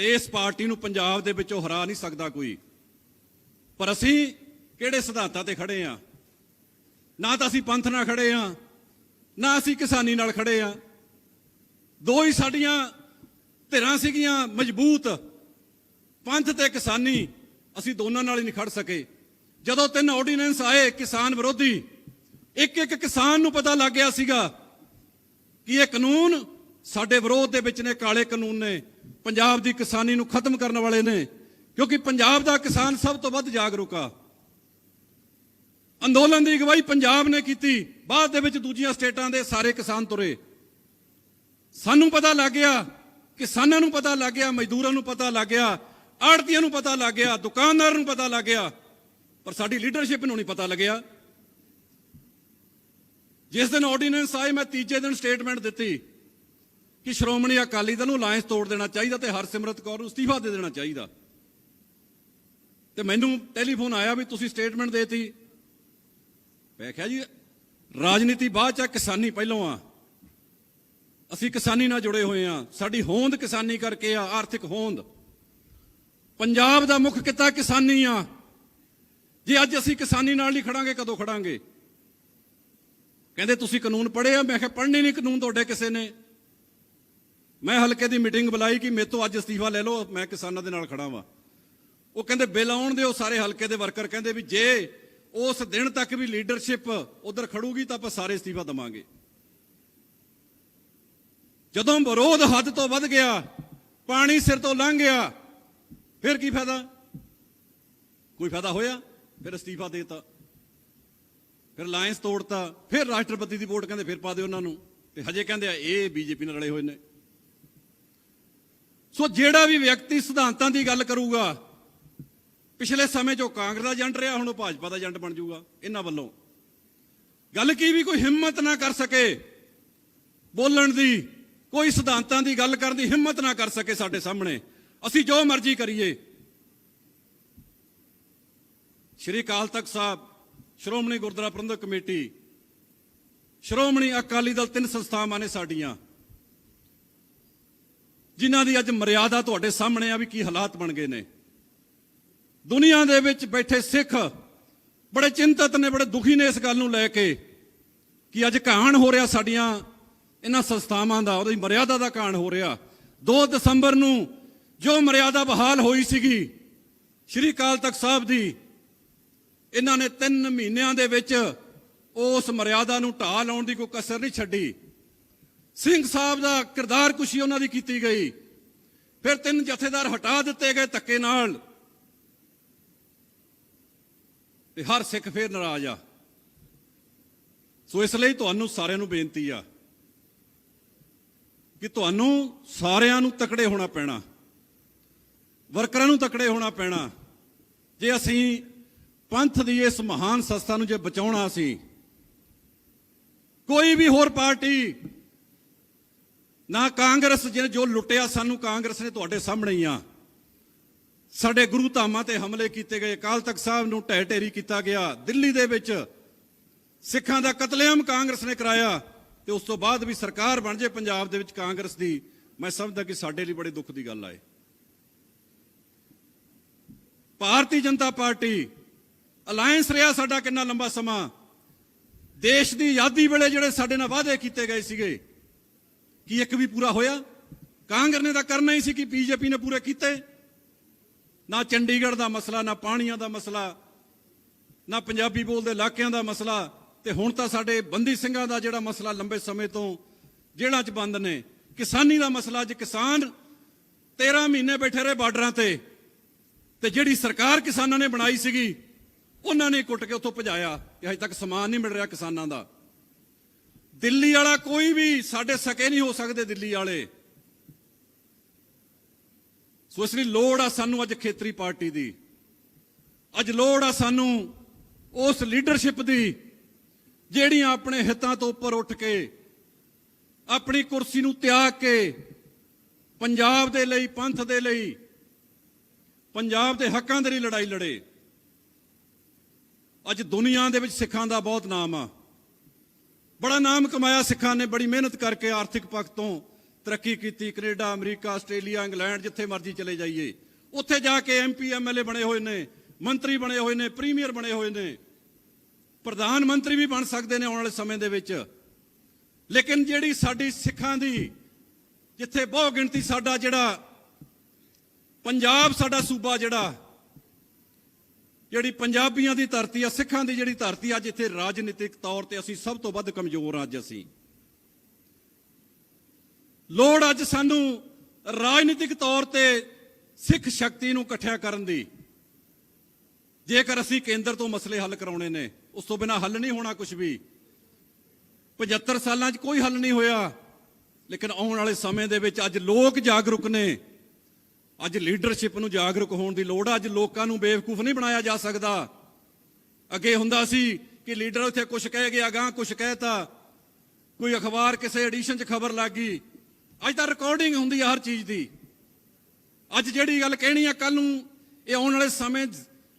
ਤੇ ਇਸ ਪਾਰਟੀ ਨੂੰ ਪੰਜਾਬ ਦੇ ਵਿੱਚੋਂ ਹਰਾ ਨਹੀਂ ਸਕਦਾ ਕੋਈ। ਪਰ ਅਸੀਂ ਕਿਹੜੇ ਸਿਧਾਂਤਾਂ ਤੇ ਖੜੇ ਆ? ਨਾ ਤਾਂ ਅਸੀਂ ਪੰਥ ਨਾਲ ਖੜੇ ਆ, ਨਾ ਅਸੀਂ ਕਿਸਾਨੀ ਨਾਲ ਖੜੇ ਆ। ਦੋ ਹੀ ਸਾਡੀਆਂ ਧਿਰਾਂ ਸੀਗੀਆਂ ਮਜ਼ਬੂਤ, ਪੰਥ ਤੇ ਕਿਸਾਨੀ। ਅਸੀਂ ਦੋਨਾਂ ਨਾਲ ਹੀ ਨਹੀਂ ਖੜ ਸਕੇ। ਜਦੋਂ ਤਿੰਨ ਆਰਡੀਨੈਂਸ ਆਏ ਕਿਸਾਨ ਵਿਰੋਧੀ, ਇੱਕ ਇੱਕ ਕਿਸਾਨ ਨੂੰ ਪਤਾ ਲੱਗ ਗਿਆ ਸੀਗਾ ਕਿ ਇਹ ਕਾਨੂੰਨ ਸਾਡੇ ਵਿਰੋਧ ਦੇ ਵਿੱਚ ਨੇ, ਕਾਲੇ ਕਾਨੂੰਨ ਨੇ। ਪੰਜਾਬ ਦੀ ਕਿਸਾਨੀ ਨੂੰ ਖਤਮ ਕਰਨ ਵਾਲੇ ਨੇ, ਕਿਉਂਕਿ ਪੰਜਾਬ ਦਾ ਕਿਸਾਨ ਸਭ ਤੋਂ ਵੱਧ ਜਾਗਰੂਕ ਆ। ਅੰਦੋਲਨ ਦੀ ਅਗਵਾਈ ਪੰਜਾਬ ਨੇ ਕੀਤੀ, ਬਾਅਦ ਦੇ ਵਿੱਚ ਦੂਜੀਆਂ ਸਟੇਟਾਂ ਦੇ ਸਾਰੇ ਕਿਸਾਨ ਤੁਰੇ। ਸਾਨੂੰ ਪਤਾ ਲੱਗ ਗਿਆ, ਕਿਸਾਨਾਂ ਨੂੰ ਪਤਾ ਲੱਗ ਗਿਆ, ਮਜ਼ਦੂਰਾਂ ਨੂੰ ਪਤਾ ਲੱਗ ਗਿਆ, ਆੜਤੀਆਂ ਨੂੰ ਪਤਾ ਲੱਗ ਗਿਆ, ਦੁਕਾਨਦਾਰਾਂ ਨੂੰ ਪਤਾ ਲੱਗ ਗਿਆ, ਪਰ ਸਾਡੀ ਲੀਡਰਸ਼ਿਪ ਨੂੰ ਨਹੀਂ ਪਤਾ ਲੱਗਿਆ। ਜਿਸ ਦਿਨ ਆਰਡੀਨੈਂਸ ਆਏ ਮੈਂ ਤੀਜੇ ਦਿਨ ਸਟੇਟਮੈਂਟ ਦਿੱਤੀ। ਕਿ ਸ਼੍ਰੋਮਣੀ ਅਕਾਲੀ ਦਲ ਨੂੰ ਅਲਾਈਅੰਸ ਤੋੜ ਦੇਣਾ ਚਾਹੀਦਾ ਤੇ ਹਰਸਿਮਰਤ ਕੌਰ ਨੂੰ ਅਸਤੀਫਾ ਦੇ ਦੇਣਾ ਚਾਹੀਦਾ। ਤੇ ਮੈਨੂੰ ਟੈਲੀਫੋਨ ਆਇਆ ਵੀ ਤੁਸੀਂ ਸਟੇਟਮੈਂਟ ਦੇਤੀ। ਮੈਂ ਕਿਹਾ ਜੀ ਰਾਜਨੀਤੀ ਬਾਅਦ ਚ ਆ, ਕਿਸਾਨੀ ਪਹਿਲੋਂ ਆ। ਅਸੀਂ ਕਿਸਾਨੀ ਨਾਲ ਜੁੜੇ ਹੋਏ ਆ। ਸਾਡੀ ਹੋਂਦ ਕਿਸਾਨੀ ਕਰਕੇ ਆ ਆਰਥਿਕ ਹੋਂਦ। ਪੰਜਾਬ ਦਾ ਮੁੱਖ ਕਿੱਤਾ ਕਿਸਾਨੀ ਆ। ਜੇ ਅੱਜ ਅਸੀਂ ਕਿਸਾਨੀ ਨਾਲ ਨਹੀਂ ਖੜਾਂਗੇ ਕਦੋਂ ਖੜਾਂਗੇ? ਕਹਿੰਦੇ ਤੁਸੀਂ ਕਾਨੂੰਨ ਪੜ੍ਹੇ ਆ? ਮੈਂ ਕਿਹਾ ਪੜ੍ਹਨੇ ਨਹੀਂ ਕਾਨੂੰਨ ਤੁਹਾਡੇ ਕਿਸੇ ਨੇ। ਮੈਂ ਹਲਕੇ ਦੀ ਮੀਟਿੰਗ ਬੁਲਾਈ ਕਿ ਮੇਰੇ ਤੋਂ ਅੱਜ ਅਸਤੀਫਾ ਲੈ ਲਓ, ਮੈਂ ਕਿਸਾਨਾਂ ਦੇ ਨਾਲ ਖੜਾ ਵਾਂ। ਉਹ ਕਹਿੰਦੇ, ਬਿੱਲ ਆਉਣ ਦਿਓ ਸਾਰੇ ਹਲਕੇ ਦੇ ਵਰਕਰ ਕਹਿੰਦੇ ਵੀ ਜੇ ਉਸ ਦਿਨ ਤੱਕ ਵੀ ਲੀਡਰਸ਼ਿਪ ਉਧਰ ਖੜੂਗੀ ਤਾਂ ਆਪਾਂ ਸਾਰੇ ਅਸਤੀਫਾ ਦਵਾਂਗੇ। ਜਦੋਂ ਵਿਰੋਧ ਹੱਦ ਤੋਂ ਵੱਧ ਗਿਆ, ਪਾਣੀ ਸਿਰ ਤੋਂ ਲੰਘ ਗਿਆ, ਫਿਰ ਕੀ ਫਾਇਦਾ? ਕੋਈ ਫਾਇਦਾ ਹੋਇਆ? ਫਿਰ ਅਸਤੀਫਾ ਦੇਤਾ। ਫਿਰ ਅਲਾਈਅੰਸ ਤੋੜਤਾ। ਫਿਰ ਰਾਸ਼ਟਰਪਤੀ ਦੀ ਵੋਟ ਕਹਿੰਦੇ, ਫਿਰ ਪਾ ਦਿਓ ਉਹਨਾਂ ਨੂੰ। ਤੇ ਹਜੇ ਕਹਿੰਦੇ ਆ, ਇਹ ਬੀਜੇਪੀ ਨਾਲ ਰਲੇ ਹੋਏ ਨੇ। ਸੋ ਜਿਹੜਾ ਵੀ ਵਿਅਕਤੀ ਸਿਧਾਂਤਾਂ ਦੀ ਗੱਲ ਕਰੂਗਾ, ਪਿਛਲੇ ਸਮੇਂ 'ਚੋਂ ਕਾਂਗਰਸ ਦਾ ਏਜੰਟ ਰਿਹਾ, ਹੁਣ ਉਹ ਭਾਜਪਾ ਦਾ ਏਜੰਟ ਬਣ ਜਾਊਗਾ, ਇਹਨਾਂ ਵੱਲੋਂ। ਗੱਲ ਕੀ ਵੀ ਕੋਈ ਹਿੰਮਤ ਨਾ ਕਰ ਸਕੇ, ਬੋਲਣ ਦੀ, ਕੋਈ ਸਿਧਾਂਤਾਂ ਦੀ ਗੱਲ ਕਰਨ ਦੀ ਹਿੰਮਤ ਨਾ ਕਰ ਸਕੇ ਸਾਡੇ ਸਾਹਮਣੇ। ਅਸੀਂ ਜੋ ਮਰਜ਼ੀ ਕਰੀਏ। ਸ਼੍ਰੀ ਅਕਾਲ ਤਖਤ ਸਾਹਿਬ, ਸ਼੍ਰੋਮਣੀ ਗੁਰਦੁਆਰਾ ਪ੍ਰਬੰਧਕ ਕਮੇਟੀ, ਸ਼੍ਰੋਮਣੀ ਅਕਾਲੀ ਦਲ ਤਿੰਨ ਸੰਸਥਾਵਾਂ ਨੇ ਸਾਡੀਆਂ। ਜਿਨ੍ਹਾਂ ਦੀ ਅੱਜ ਮਰਿਆਦਾ ਤੁਹਾਡੇ ਸਾਹਮਣੇ ਆ ਵੀ ਕੀ ਹਾਲਾਤ ਬਣ ਗਏ ਨੇ। ਦੁਨੀਆ ਦੇ ਵਿੱਚ ਬੈਠੇ ਸਿੱਖ ਬੜੇ ਚਿੰਤਤ ਨੇ, ਬੜੇ ਦੁਖੀ ਨੇ ਇਸ ਗੱਲ ਨੂੰ ਲੈ ਕੇ ਕਿ ਅੱਜ ਕਹਾਣ ਹੋ ਰਿਹਾ ਸਾਡੀਆਂ ਇਹਨਾਂ ਸੰਸਥਾਵਾਂ ਦਾ, ਉਹਦੀ ਮਰਿਆਦਾ ਦਾ ਕਹਾਣ ਹੋ ਰਿਹਾ। 2 ਦਸੰਬਰ ਨੂੰ ਜੋ ਮਰਿਆਦਾ ਬਹਾਲ ਹੋਈ ਸੀਗੀ, ਸ਼੍ਰੀ ਅਕਾਲ ਤਖਤ ਸਾਹਿਬ ਦੀ, ਇਹਨਾਂ ਨੇ 3 ਮਹੀਨਿਆਂ ਦੇ ਵਿੱਚ ਉਸ ਮਰਿਆਦਾ ਨੂੰ ਢਾਹ ਲਾਉਣ ਦੀ ਕੋਈ ਕਸਰ ਨਹੀਂ ਛੱਡੀ। ਸਿੰਘ ਸਾਹਿਬ ਦਾ ਕਿਰਦਾਰ ਕੁਸ਼ੀ ਉਹਨਾਂ ਦੀ ਕੀਤੀ ਗਈ। ਫਿਰ ਤਿੰਨ ਜਥੇਦਾਰ ਹਟਾ ਦਿੱਤੇ ਗਏ ਧੱਕੇ ਨਾਲ। ਤੇ ਹਰ ਸਿੱਖ ਫੇਰ ਨਾਰਾਜ਼ ਆ। ਸੋ ਇਸ ਲਈ ਤੁਹਾਨੂੰ ਸਾਰਿਆਂ ਨੂੰ ਬੇਨਤੀ ਆ ਕਿ ਤੁਹਾਨੂੰ ਸਾਰਿਆਂ ਨੂੰ ਤਕੜੇ ਹੋਣਾ ਪੈਣਾ। ਵਰਕਰਾਂ ਨੂੰ ਤਕੜੇ ਹੋਣਾ ਪੈਣਾ। ਜੇ ਅਸੀਂ ਪੰਥ ਦੀ ਇਸ ਮਹਾਨ ਸੰਸਥਾ ਨੂੰ ਜੇ ਬਚਾਉਣਾ ਸੀ, ਕੋਈ ਵੀ ਹੋਰ ਪਾਰਟੀ ਨਾ ਕਾਂਗਰਸ ਜਿਹਨੇ ਜੋ ਲੁੱਟਿਆ ਸਾਨੂੰ ਕਾਂਗਰਸ ਨੇ ਤੁਹਾਡੇ ਸਾਹਮਣੇ ਹੀ ਆ। ਸਾਡੇ ਗੁਰੂ ਧਾਮਾਂ ਤੇ ਹਮਲੇ ਕੀਤੇ ਗਏ। ਅਕਾਲ ਤਖਤ ਸਾਹਿਬ ਨੂੰ ਢਹਿ ਢੇਰੀ ਕੀਤਾ ਗਿਆ। ਦਿੱਲੀ ਦੇ ਵਿੱਚ ਸਿੱਖਾਂ ਦਾ ਕਤਲੇਆਮ ਕਾਂਗਰਸ ਨੇ ਕਰਾਇਆ ਤੇ ਉਸ ਤੋਂ ਬਾਅਦ ਵੀ ਸਰਕਾਰ ਬਣ ਜੇ ਪੰਜਾਬ ਦੇ ਵਿੱਚ ਕਾਂਗਰਸ ਦੀ, ਮੈਂ ਸਮਝਦਾ ਕਿ ਸਾਡੇ ਲਈ ਬੜੇ ਦੁੱਖ ਦੀ ਗੱਲ ਆਏ ਭਾਰਤੀ ਜਨਤਾ ਪਾਰਟੀ ਅਲਾਈਅੰਸ ਰਿਹਾ ਸਾਡਾ ਕਿੰਨਾ ਲੰਬਾ ਸਮਾਂ। ਦੇਸ਼ ਦੀ ਆਜ਼ਾਦੀ ਵੇਲੇ ਜਿਹੜੇ ਸਾਡੇ ਨਾਲ ਵਾਅਦੇ ਕੀਤੇ ਗਏ ਸੀਗੇ ਕੀ ਇੱਕ ਵੀ ਪੂਰਾ ਹੋਇਆ? ਕਾਂਗਰਸ ਨੇ ਤਾਂ ਕਰਨਾ ਹੀ ਸੀ ਕਿ ਬੀਜੇਪੀ ਨੇ ਪੂਰੇ ਕੀਤੇ। ਨਾ ਚੰਡੀਗੜ੍ਹ ਦਾ ਮਸਲਾ, ਨਾ ਪਾਣੀਆਂ ਦਾ ਮਸਲਾ, ਨਾ ਪੰਜਾਬੀ ਬੋਲਦੇ ਇਲਾਕਿਆਂ ਦਾ ਮਸਲਾ। ਤੇ ਹੁਣ ਤਾਂ ਸਾਡੇ ਬੰਦੀ ਸਿੰਘਾਂ ਦਾ ਜਿਹੜਾ ਮਸਲਾ ਲੰਬੇ ਸਮੇਂ ਤੋਂ ਜੇਲ੍ਹਾਂ 'ਚ ਬੰਦ ਨੇ। ਕਿਸਾਨੀ ਦਾ ਮਸਲਾ ਅੱਜ ਕਿਸਾਨ 13 ਮਹੀਨੇ ਬੈਠੇ ਰਹੇ ਬਾਰਡਰਾਂ ਤੇ। ਤੇ ਜਿਹੜੀ ਸਰਕਾਰ ਕਿਸਾਨਾਂ ਨੇ ਬਣਾਈ ਸੀਗੀ, ਉਹਨਾਂ ਨੇ ਕੁੱਟ ਕੇ ਉੱਥੋਂ ਭਜਾਇਆ ਤੇ ਅਜੇ ਤੱਕ ਸਮਾਨ ਨਹੀਂ ਮਿਲ ਰਿਹਾ ਕਿਸਾਨਾਂ ਦਾ। ਦਿੱਲੀ ਵਾਲਾ ਕੋਈ ਵੀ ਸਾਡੇ ਸਕੇ ਨਹੀਂ ਹੋ ਸਕਦੇ ਦਿੱਲੀ ਵਾਲੇ। ਸੋ ਇਸ ਲਈ ਲੋੜ ਆ ਸਾਨੂੰ ਅੱਜ ਖੇਤਰੀ ਪਾਰਟੀ ਦੀ। ਅੱਜ ਲੋੜ ਆ ਸਾਨੂੰ ਉਸ ਲੀਡਰਸ਼ਿਪ ਦੀ, ਜਿਹੜੀਆਂ ਆਪਣੇ ਹਿੱਤਾਂ ਤੋਂ ਉੱਪਰ ਉੱਠ ਕੇ, ਆਪਣੀ ਕੁਰਸੀ ਨੂੰ ਤਿਆਗ ਕੇ, ਪੰਜਾਬ ਦੇ ਲਈ, ਪੰਥ ਦੇ ਲਈ, ਪੰਜਾਬ ਦੇ ਹੱਕਾਂ ਦੇ ਲਈ ਲੜਾਈ ਲੜੇ। ਅੱਜ ਦੁਨੀਆ ਦੇ ਵਿੱਚ ਸਿੱਖਾਂ ਦਾ ਬਹੁਤ ਨਾਮ ਆ। ਬੜਾ ਨਾਮ ਕਮਾਇਆ ਸਿੱਖਾਂ ਨੇ, ਬੜੀ ਮਿਹਨਤ ਕਰਕੇ ਆਰਥਿਕ ਪੱਖ ਤੋਂ ਤਰੱਕੀ ਕੀਤੀ, ਕੈਨੇਡਾ, ਅਮਰੀਕਾ, ਆਸਟ੍ਰੇਲੀਆ, ਇੰਗਲੈਂਡ, ਜਿੱਥੇ ਮਰਜ਼ੀ ਚਲੇ ਜਾਈਏ। ਉੱਥੇ ਜਾ ਕੇ ਐਮਪੀ ਐਮਐਲਏ ਬਣੇ ਹੋਏ ਨੇ, ਮੰਤਰੀ ਬਣੇ ਹੋਏ ਨੇ, ਪ੍ਰੀਮੀਅਰ ਬਣੇ ਹੋਏ ਨੇ। ਪ੍ਰਧਾਨ ਮੰਤਰੀ ਵੀ ਬਣ ਸਕਦੇ ਨੇ ਆਉਣ ਵਾਲੇ ਸਮੇਂ ਦੇ ਵਿੱਚ। ਲੇਕਿਨ ਜਿਹੜੀ ਸਾਡੀ ਸਿੱਖਾਂ ਦੀ, ਜਿੱਥੇ ਬਹੁ ਗਿਣਤੀ ਸਾਡਾ ਜਿਹੜਾ, ਪੰਜਾਬ ਸਾਡਾ ਸੂਬਾ ਜਿਹੜਾ ਜਿਹੜੀ ਪੰਜਾਬੀਆਂ ਦੀ ਧਰਤੀ ਆ, ਸਿੱਖਾਂ ਦੀ ਜਿਹੜੀ ਧਰਤੀ ਅੱਜ ਇੱਥੇ ਰਾਜਨੀਤਿਕ ਤੌਰ ਤੇ ਅਸੀਂ ਸਭ ਤੋਂ ਵੱਧ ਕਮਜ਼ੋਰ ਹਾਂ ਅੱਜ ਅਸੀਂ। ਲੋੜ ਅੱਜ ਸਾਨੂੰ ਰਾਜਨੀਤਿਕ ਤੌਰ ਤੇ ਸਿੱਖ ਸ਼ਕਤੀ ਨੂੰ ਇਕੱਠਿਆ ਕਰਨ ਦੀ। ਜੇਕਰ ਅਸੀਂ ਕੇਂਦਰ ਤੋਂ ਮਸਲੇ ਹੱਲ ਕਰਾਉਣੇ ਨੇ, ਉਸ ਤੋਂ ਬਿਨਾ ਹੱਲ ਨਹੀਂ ਹੋਣਾ ਕੁਝ ਵੀ। 75 ਸਾਲਾਂ 'ਚ ਕੋਈ ਹੱਲ ਨਹੀਂ ਹੋਇਆ, ਲੇਕਿਨ ਆਉਣ ਵਾਲੇ ਸਮੇਂ ਦੇ ਵਿੱਚ ਅੱਜ ਲੋਕ ਜਾਗਰੂਕ ਨੇ। ਅੱਜ ਲੀਡਰਸ਼ਿਪ ਨੂੰ ਜਾਗਰੂਕ ਹੋਣ ਦੀ ਲੋੜ ਆ। ਅੱਜ ਲੋਕਾਂ ਨੂੰ ਬੇਵਕੂਫ ਨਹੀਂ ਬਣਾਇਆ ਜਾ ਸਕਦਾ। ਅੱਗੇ ਹੁੰਦਾ ਸੀ ਕਿ ਲੀਡਰ ਉੱਥੇ ਕੁਝ ਕਹਿ ਗਿਆ ਗਾਂ ਕੁਝ ਕਹਿਤਾ। ਕੋਈ ਅਖਬਾਰ ਕਿਸੇ ਐਡੀਸ਼ਨ 'ਚ ਖਬਰ ਲੱਗ ਗਈ। ਅੱਜ ਤਾਂ ਰਿਕਾਰਡਿੰਗ ਹੁੰਦੀ ਆ ਹਰ ਚੀਜ਼ ਦੀ। ਅੱਜ ਜਿਹੜੀ ਗੱਲ ਕਹਿਣੀ ਆ ਕੱਲ ਨੂੰ, ਇਹ ਆਉਣ ਵਾਲੇ ਸਮੇਂ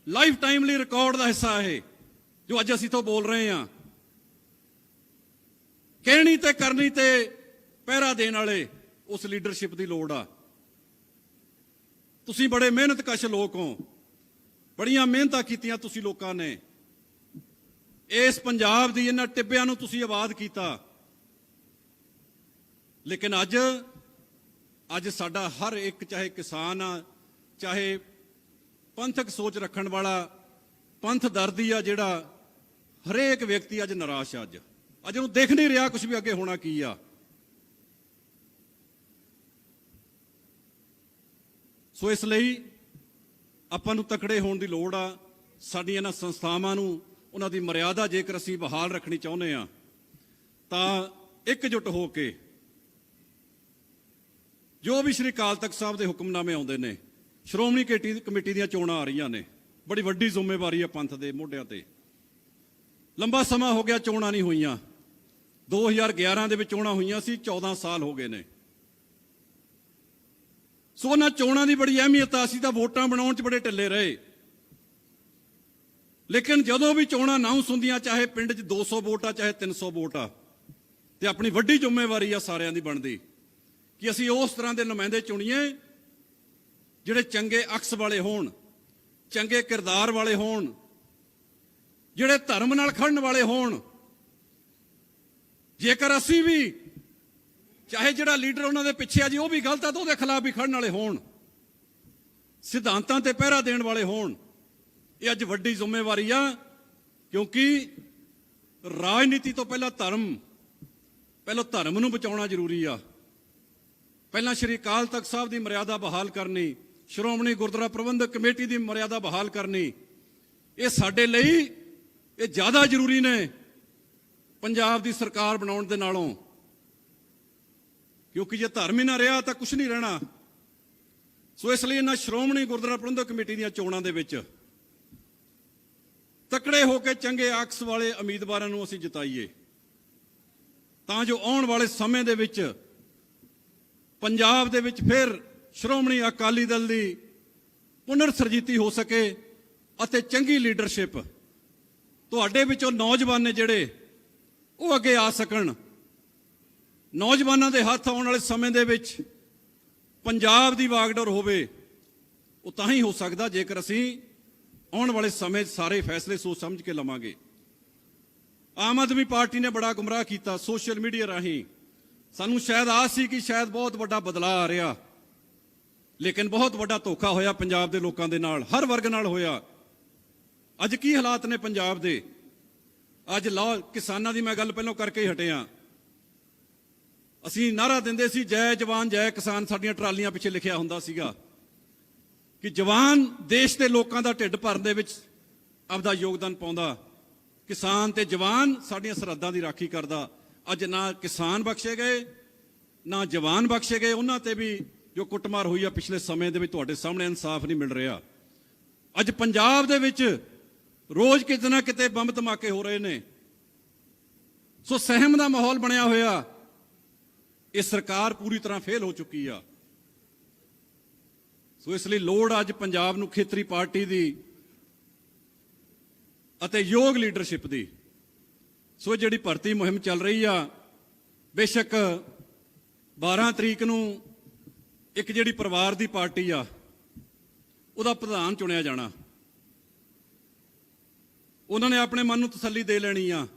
ਲਾਈਫ ਟਾਈਮ ਲਈ ਰਿਕਾਰਡ ਦਾ ਹਿੱਸਾ ਇਹ, ਜੋ ਅੱਜ ਅਸੀਂ ਤੋਂ ਬੋਲ ਰਹੇ ਹਾਂ ਕਹਿਣੀ ਤੇ ਕਰਨੀ ਤੇ ਪਹਿਰਾ ਦੇਣ ਵਾਲੇ ਉਸ ਲੀਡਰਸ਼ਿਪ ਦੀ ਲੋੜ ਆ। ਤੁਸੀਂ ਬੜੇ ਮਿਹਨਤਕਸ਼ ਲੋਕ ਹੋ। ਬੜੀਆਂ ਮਿਹਨਤਾਂ ਕੀਤੀਆਂ ਤੁਸੀਂ ਲੋਕਾਂ ਨੇ। ਇਸ ਪੰਜਾਬ ਦੀ ਇਹਨਾਂ ਟਿੱਬਿਆਂ ਨੂੰ ਤੁਸੀਂ ਆਬਾਦ ਕੀਤਾ। ਲੇਕਿਨ ਅੱਜ ਅੱਜ ਸਾਡਾ ਹਰ ਇੱਕ, ਚਾਹੇ ਕਿਸਾਨ ਆ, ਚਾਹੇ ਪੰਥਕ ਸੋਚ ਰੱਖਣ ਵਾਲਾ, ਪੰਥ ਦਰਦੀ ਆ ਜਿਹੜਾ ਹਰੇਕ ਵਿਅਕਤੀ ਅੱਜ ਨਿਰਾਸ਼ ਆ ਅੱਜ। ਅੱਜ ਉਹਨੂੰ ਦੇਖ ਨਹੀਂ ਰਿਹਾ ਕੁਝ ਵੀ ਅੱਗੇ ਹੋਣਾ ਕੀ ਆ। ਸੋ ਇਸ ਲਈ ਆਪਾਂ ਨੂੰ ਤਕੜੇ ਹੋਣ ਦੀ ਲੋੜ ਆ। ਸਾਡੀਆਂ ਇਹਨਾਂ ਸੰਸਥਾਵਾਂ ਨੂੰ, ਉਹਨਾਂ ਦੀ ਮਰਿਆਦਾ ਜੇਕਰ ਅਸੀਂ ਬਹਾਲ ਰੱਖਣੀ ਚਾਹੁੰਦੇ ਆ ਤਾਂ ਇਕਜੁੱਟ ਹੋ ਕੇ ਜੋ ਵੀ ਸ਼੍ਰੀ ਅਕਾਲ ਤਖਤ ਸਾਹਿਬ ਦੇ ਹੁਕਮਨਾਮੇ ਆਉਂਦੇ ਨੇ, ਸ਼੍ਰੋਮਣੀ ਕਮੇਟੀ ਕਮੇਟੀ ਦੀਆਂ ਚੋਣਾਂ ਆ ਰਹੀਆਂ ਨੇ, ਬੜੀ ਵੱਡੀ ਜ਼ਿੰਮੇਵਾਰੀ ਆ ਪੰਥ ਦੇ ਮੋਢਿਆਂ ਤੇ। ਲੰਬਾ ਸਮਾਂ ਹੋ ਗਿਆ ਚੋਣਾਂ ਨਹੀਂ ਹੋਈਆਂ। 2011 ਦੇ ਵਿੱਚ ਚੋਣਾਂ ਹੋਈਆਂ ਸੀ 14 ਸਾਲ ਹੋ ਗਏ ਨੇ। ਸੋ ਉਹਨਾਂ ਚੋਣਾਂ ਦੀ ਬੜੀ ਅਹਿਮੀਅਤ ਆ, ਅਸੀਂ ਤਾਂ ਵੋਟਾਂ ਬਣਾਉਣ 'ਚ ਬੜੇ ਢਿੱਲੇ ਰਹੇ। ਲੇਕਿਨ ਜਦੋਂ ਵੀ ਚੋਣਾਂ ਅਨਾਉਂਸ ਹੁੰਦੀਆਂ, ਚਾਹੇ ਪਿੰਡ 'ਚ 200 ਵੋਟ ਆ, ਚਾਹੇ 300 ਵੋਟ ਆ, ਤੇ ਆਪਣੀ ਵੱਡੀ ਜ਼ਿੰਮੇਵਾਰੀ ਆ ਸਾਰਿਆਂ ਦੀ ਬਣਦੀ, ਕਿ ਅਸੀਂ ਉਸ ਤਰ੍ਹਾਂ ਦੇ ਨੁਮਾਇੰਦੇ ਚੁਣੀਏ, ਜਿਹੜੇ ਚੰਗੇ ਅਕਸ ਵਾਲੇ ਹੋਣ, ਚੰਗੇ ਕਿਰਦਾਰ ਵਾਲੇ ਹੋਣ, ਜਿਹੜੇ ਧਰਮ ਨਾਲ ਖੜਨ ਵਾਲੇ ਹੋਣ। ਜੇਕਰ ਅਸੀਂ ਵੀ ਚਾਹੇ ਜਿਹੜਾ ਲੀਡਰ ਉਹਨਾਂ ਦੇ ਪਿੱਛੇ ਆ ਜੀ, ਉਹ ਵੀ ਗਲਤ ਆ ਤਾਂ ਉਹਦੇ ਖਿਲਾਫ ਵੀ ਖੜਨ ਵਾਲੇ ਹੋਣ। ਸਿਧਾਂਤਾਂ ਤੇ ਪਹਿਰਾ ਦੇਣ ਵਾਲੇ ਹੋਣ। ਇਹ ਅੱਜ ਵੱਡੀ ਜ਼ਿੰਮੇਵਾਰੀ ਆ, ਕਿਉਂਕਿ ਰਾਜਨੀਤੀ ਤੋਂ ਪਹਿਲਾਂ ਧਰਮ ਪਹਿਲਾਂ ਧਰਮ ਨੂੰ ਬਚਾਉਣਾ ਜ਼ਰੂਰੀ ਆ। ਪਹਿਲਾਂ ਸ਼੍ਰੀ ਅਕਾਲ ਤਖਤ ਸਾਹਿਬ ਦੀ ਮਰਿਆਦਾ ਬਹਾਲ ਕਰਨੀ, ਸ਼੍ਰੋਮਣੀ ਗੁਰਦੁਆਰਾ ਪ੍ਰਬੰਧਕ ਕਮੇਟੀ ਦੀ ਮਰਿਆਦਾ ਬਹਾਲ ਕਰਨੀ, ਇਹ ਸਾਡੇ ਲਈ ਇਹ ਜ਼ਿਆਦਾ ਜ਼ਰੂਰੀ ਨੇ ਪੰਜਾਬ ਦੀ ਸਰਕਾਰ ਬਣਾਉਣ ਦੇ ਨਾਲੋਂ। ਕਿਉਂਕਿ ਜੇ ਧਰਮ ਹੀ ਨਾ ਰਿਹਾ ਤਾਂ ਕੁਝ ਨਹੀਂ ਰਹਿਣਾ। ਸੋ ਇਸ ਲਈ ਇਹਨਾਂ ਸ਼੍ਰੋਮਣੀ ਗੁਰਦੁਆਰਾ ਪ੍ਰਬੰਧਕ ਕਮੇਟੀ ਦੀਆਂ ਚੋਣਾਂ ਦੇ ਵਿੱਚ ਤਕੜੇ ਹੋ ਕੇ ਚੰਗੇ ਆਕਸ ਵਾਲੇ ਉਮੀਦਵਾਰਾਂ ਨੂੰ ਅਸੀਂ ਜਿਤਾਈਏ। ਤਾਂ ਜੋ ਆਉਣ ਵਾਲੇ ਸਮੇਂ ਦੇ ਵਿੱਚ ਪੰਜਾਬ ਦੇ ਵਿੱਚ ਫਿਰ ਸ਼੍ਰੋਮਣੀ ਅਕਾਲੀ ਦਲ ਦੀ ਪੁਨਰ ਸਰਜੀਤੀ ਹੋ ਸਕੇ ਅਤੇ ਚੰਗੀ ਲੀਡਰਸ਼ਿਪ ਤੁਹਾਡੇ ਵਿੱਚੋਂ ਨੌਜਵਾਨ ਨੇ ਜਿਹੜੇ ਉਹ ਅੱਗੇ ਆ ਸਕਣ। ਨੌਜਵਾਨਾਂ ਦੇ ਹੱਥ ਆਉਣ ਵਾਲੇ ਸਮੇਂ ਦੇ ਵਿੱਚ ਪੰਜਾਬ ਦੀ ਵਾਗਡੋਰ ਹੋਵੇ, ਉਹ ਤਾਂ ਹੀ ਹੋ ਸਕਦਾ ਜੇਕਰ ਅਸੀਂ ਆਉਣ ਵਾਲੇ ਸਮੇਂ 'ਚ ਸਾਰੇ ਫੈਸਲੇ ਸੋਚ ਸਮਝ ਕੇ ਲਵਾਂਗੇ। ਆਮ ਆਦਮੀ ਪਾਰਟੀ ਨੇ ਬੜਾ ਗੁੰਮਰਾਹ ਕੀਤਾ ਸੋਸ਼ਲ ਮੀਡੀਆ ਰਾਹੀਂ। ਸਾਨੂੰ ਸ਼ਾਇਦ ਆਸ ਸੀ ਕਿ ਸ਼ਾਇਦ ਬਹੁਤ ਵੱਡਾ ਬਦਲਾਅ ਆ ਰਿਹਾ। ਲੇਕਿਨ ਬਹੁਤ ਵੱਡਾ ਧੋਖਾ ਹੋਇਆ ਪੰਜਾਬ ਦੇ ਲੋਕਾਂ ਦੇ ਨਾਲ, ਹਰ ਵਰਗ ਨਾਲ ਹੋਇਆ। ਅੱਜ ਕੀ ਹਾਲਾਤ ਨੇ ਪੰਜਾਬ ਦੇ? ਅੱਜ ਲਾਹ ਕਿਸਾਨਾਂ ਦੀ ਮੈਂ ਗੱਲ ਪਹਿਲਾਂ ਕਰਕੇ ਹੀ ਹਟਿਆ। ਅਸੀਂ ਨਾਰਾ ਦਿੰਦੇ ਸੀ, ਜੈ ਜਵਾਨ, ਜੈ ਕਿਸਾਨ। ਸਾਡੀਆਂ ਟਰਾਲੀਆਂ ਪਿੱਛੇ ਲਿਖਿਆ ਹੁੰਦਾ ਸੀਗਾ ਕਿ ਜਵਾਨ ਦੇਸ਼ ਦੇ ਲੋਕਾਂ ਦਾ ਢਿੱਡ ਭਰਨ ਦੇ ਵਿੱਚ ਆਪਦਾ ਯੋਗਦਾਨ ਪਾਉਂਦਾ। ਕਿਸਾਨ ਤੇ ਜਵਾਨ ਸਾਡੀਆਂ ਸਰਹੱਦਾਂ ਦੀ ਰਾਖੀ ਕਰਦਾ। ਅੱਜ ਨਾ ਕਿਸਾਨ ਬਖਸ਼ੇ ਗਏ, ਨਾ ਜਵਾਨ ਬਖਸ਼ੇ ਗਏ। ਉਹਨਾਂ ਤੇ ਵੀ ਜੋ ਕੁੱਟਮਾਰ ਹੋਈ ਆ ਪਿਛਲੇ ਸਮੇਂ ਦੇ ਵਿੱਚ ਤੁਹਾਡੇ ਸਾਹਮਣੇ ਇਨਸਾਫ ਨਹੀਂ ਮਿਲ ਰਿਹਾ। ਅੱਜ ਪੰਜਾਬ ਦੇ ਵਿੱਚ ਰੋਜ਼ ਕਿਤੇ ਨਾ ਕਿਤੇ ਬੰਬ ਧਮਾਕੇ ਹੋ ਰਹੇ ਨੇ। ਸੋ ਸਹਿਮ ਦਾ ਮਾਹੌਲ ਬਣਿਆ ਹੋਇਆ। ਇਹ ਸਰਕਾਰ ਪੂਰੀ ਤਰ੍ਹਾਂ ਫੇਲ ਹੋ ਚੁੱਕੀ ਆ। ਸੋ ਇਸ ਲਈ ਲੋੜ ਅੱਜ ਪੰਜਾਬ ਨੂੰ ਖੇਤਰੀ ਪਾਰਟੀ ਦੀ ਅਤੇ ਯੋਗ ਲੀਡਰਸ਼ਿਪ ਦੀ। ਸੋ ਜਿਹੜੀ ਭਰਤੀ ਮੁਹਿੰਮ ਚੱਲ ਰਹੀ ਆ, ਬੇਸ਼ੱਕ 12 ਤਰੀਕ ਨੂੰ ਇੱਕ ਜਿਹੜੀ ਪਰਿਵਾਰ ਦੀ ਪਾਰਟੀ ਆ, ਉਹਦਾ ਪ੍ਰਧਾਨ ਚੁਣਿਆ ਜਾਣਾ। ਉਹਨਾਂ ਨੇ ਆਪਣੇ ਮਨ ਨੂੰ ਤਸੱਲੀ ਦੇ ਲੈਣੀ ਆ।